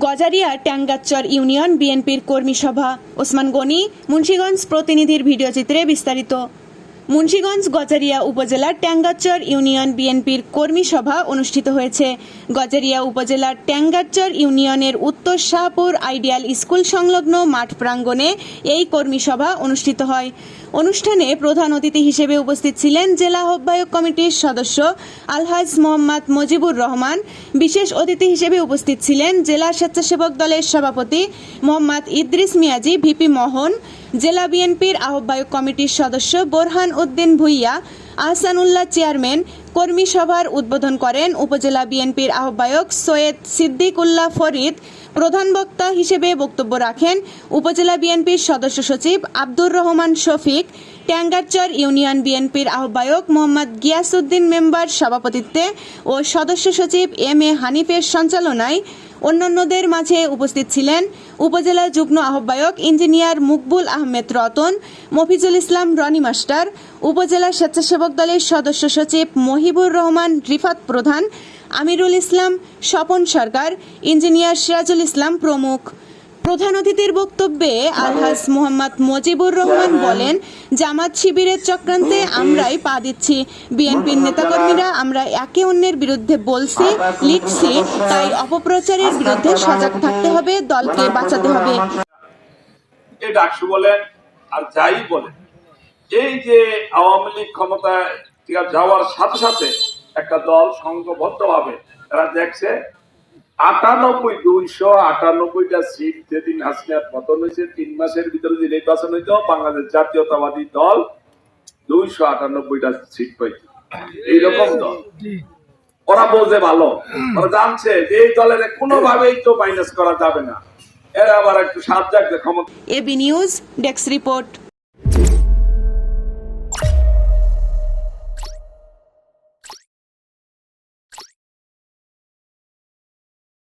Gazaria ট্যাঙ্গাচর union বিএনপির কর্মী সভা। ওসমান গনি, মুন্সীগঞ্জ প্রতিনিধির ভিডিওচিত্রে বিস্তারিত। মুন্সীগঞ্জ গজারিয়া উপজেলার ট্যাঙ্গাচর ইউনিয়ন বিএনপির কর্মী সভা অনুষ্ঠিত হয়েছে। গজারিয়া উপজেলার ট্যাঙ্গাচর ইউনিয়নের উত্তর শাহপুর আইডিয়াল স্কুল সংলগ্ন মাঠ প্রাঙ্গণে এই কর্মী সভা অনুষ্ঠিত হয়। অনুষ্ঠানে প্রধান অতিথি হিসেবে উপস্থিত ছিলেন জেলা আহ্বায়ক কমিটির সদস্য আলহাজ মোহাম্মদ মজিবুর রহমান। বিশেষ অতিথি হিসেবে উপস্থিত ছিলেন জেলা স্বেচ্ছাসেবক দলের সভাপতি মোহাম্মদ ইদ্রিস মিয়াজি, ভিপি মোহন, জেলা বিএনপির আহ্বায়ক কমিটির সদস্য বোরহান উদ্দিন ভুইয়া আহসানুল্লাহ চেয়ারম্যান কর্মী সভার উদ্বোধন করেন উপজেলা বিএনপির আহ্বায়ক সৈয়দ সিদ্দিকুল্লাহ ফরিদ। প্রধান বক্তা হিসেবে বক্তব্য রাখেন উপজেলা বিএনপির সদস্য সচিব আব্দুর রহমান শফিক, ট্যাঙ্গারচর ইউনিয়ন বিএনপির আহ্বায়ক মোহাম্মদ গিয়াসউদ্দিন মেম্বার সভাপতিত্বে ও সদস্য সচিব এম এ হানিফের সঞ্চালনায় অন্যান্যদের মাঝে উপস্থিত ছিলেন উপজেলা যুগ্ম আহ্বায়ক ইঞ্জিনিয়ার মুকবুল আহমেদ রতন, মফিজুল ইসলাম রনি মাস্টার, উপজেলা স্বেচ্ছাসেবক দলের সদস্য সচিব মহিবুর রহমান রিফাত প্রধান, আমিরুল ইসলাম স্বপন সরকার, ইঞ্জিনিয়ার সিরাজুল ইসলাম প্রমুখ। প্রধান অতিথির বক্তব্যে আলহাজ মোহাম্মদ মজিবুর রহমান বলেন, জামাত শিবিরের চক্রান্তে আমরাই পা দিচ্ছি। বিএনপির নেতাকর্মীরা আমরা একে অন্যের বিরুদ্ধে বলছি, লিখছি, তাই অপপ্রচারের বিরুদ্ধে সজাগ থাকতে হবে, দলকে বাঁচাতে হবে। বলেন, আর যাই বলেন, এই যে আওয়ামী লীগ ক্ষমতায় যাওয়ার সাথে সাথে একটা দল সংঘবদ্ধ ভাবে তারা দেখছে আটানব্বই দুইশো আটানব্বইটা সিট যেদিন হাসিনার পতন হয়েছে তিন মাসের ভিতরে যে নির্বাচন হইতো বাংলাদেশ জাতীয়তাবাদী দল দুইশো আটানব্বইটা সিট পাইত এইরকম দল। ওরা বোঝে ভালো। ওরা জানছে যে এই দলের কোনোভাবেই তো মাইনাস করা যাবে না। এরা আবার একটু জাগতে ক্ষমতা এবি নিউজ ডেস্ক রিপোর্ট।